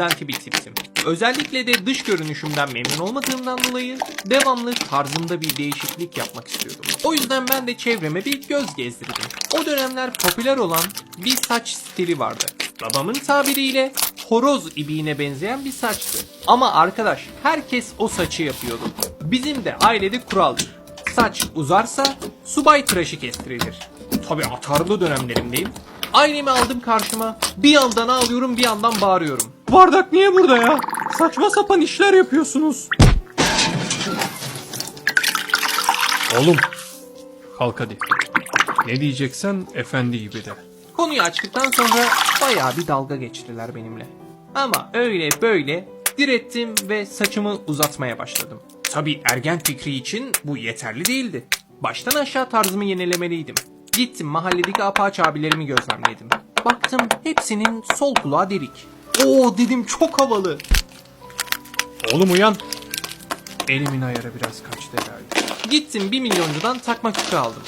özenti tiptim. Özellikle de dış görünüşümden memnun olmadığımdan dolayı devamlı tarzımda bir değişiklik yapmak istiyordum. O yüzden ben de çevreme bir göz gezdirdim. O dönemler popüler olan bir saç stili vardı. Babamın tabiriyle horoz ibiğine benzeyen bir saçtı. Ama arkadaş herkes o saçı yapıyordu. Bizim de ailede kuraldır. Saç uzarsa subay tıraşı kestirilir. Tabi atarlı dönemlerimdeyim. Ailemi aldım karşıma. Bir yandan ağlıyorum bir yandan bağırıyorum. Bardak niye burada ya? Saçma sapan işler yapıyorsunuz. Oğlum kalk hadi. Ne diyeceksen efendi gibi de. Konuyu açtıktan sonra bayağı bir dalga geçtiler benimle. Ama öyle böyle direttim ve saçımı uzatmaya başladım. Tabi ergen fikri için bu yeterli değildi. Baştan aşağı tarzımı yenilemeliydim. Gittim mahalledeki apaç abilerimi gözlemledim. Baktım hepsinin sol kulağı delik. Oo dedim çok havalı. Oğlum uyan. Elimin ayarı biraz kaçtı herhalde. Gittim bir milyoncudan takma küpe aldım.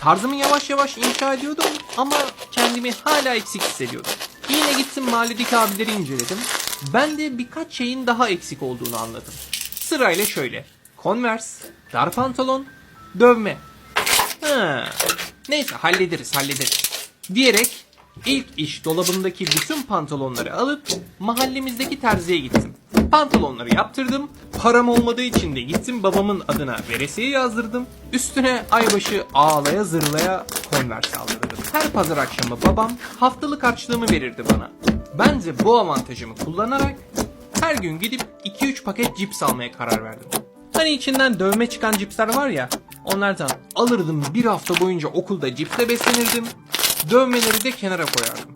Tarzımı yavaş yavaş inşa ediyordum ama kendimi hala eksik hissediyordum. Yine gittim mahalledeki abileri inceledim. Ben de birkaç şeyin daha eksik olduğunu anladım. Sırayla şöyle. Converse, dar pantolon, dövme. Ha. Neyse hallederiz hallederiz. Diyerek ilk iş dolabımdaki bütün pantolonları alıp mahallemizdeki terziye gittim. Pantolonları yaptırdım. Param olmadığı için de gittim babamın adına veresiye yazdırdım. Üstüne aybaşı ağlaya zırlaya konverse aldırdım. Her pazar akşamı babam haftalık harçlığımı verirdi bana. Ben de bu avantajımı kullanarak her gün gidip 2-3 paket cips almaya karar verdim. Hani içinden dövme çıkan cipsler var ya onlardan alırdım bir hafta boyunca okulda cipsle beslenirdim. Dövmeleri de kenara koyardım.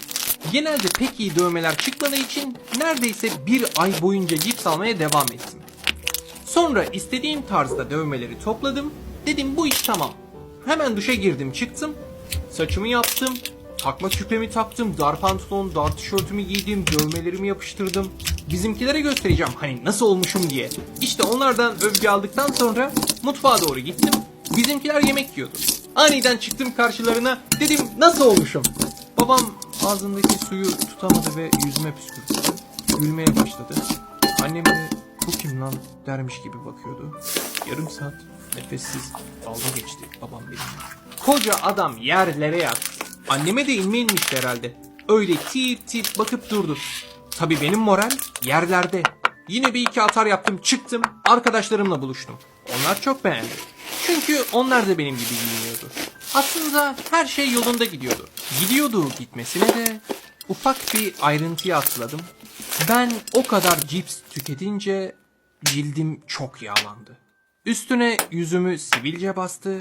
Genelde pek iyi dövmeler çıkmadığı için neredeyse bir ay boyunca cips almaya devam ettim. Sonra istediğim tarzda dövmeleri topladım. Dedim bu iş tamam. Hemen duşa girdim çıktım. Saçımı yaptım. Takma küpemi taktım. Dar pantolon, dar tişörtümü giydim. Dövmelerimi yapıştırdım. Bizimkilere göstereceğim hani nasıl olmuşum diye. İşte onlardan övgü aldıktan sonra mutfağa doğru gittim. Bizimkiler yemek yiyordu. Aniden çıktım karşılarına. Dedim nasıl olmuşum? Babam ağzındaki suyu tutamadı ve yüzüme püskürttü. Gülmeye başladı. Annem de bu kim lan dermiş gibi bakıyordu. Yarım saat nefessiz dalga geçti babam benimle. Koca adam yerlere yattı. Anneme de inme inmişti herhalde. Öyle tip tip bakıp durdu. Tabi benim moral yerlerde. Yine bir iki atar yaptım çıktım arkadaşlarımla buluştum. Onlar çok beğendi. Çünkü onlar da benim gibi giyiniyordu. Aslında her şey yolunda gidiyordu. Gidiyordu gitmesine de ufak bir ayrıntıyı atladım. Ben o kadar cips tüketince cildim çok yağlandı. Üstüne yüzümü sivilce bastı.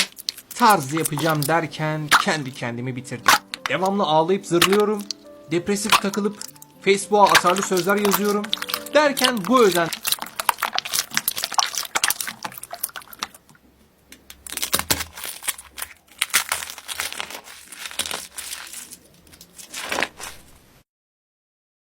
Tarz yapacağım derken kendi kendimi bitirdim. Devamlı ağlayıp zırlıyorum. Depresif takılıp Facebook'a atarlı sözler yazıyorum. Derken bu özen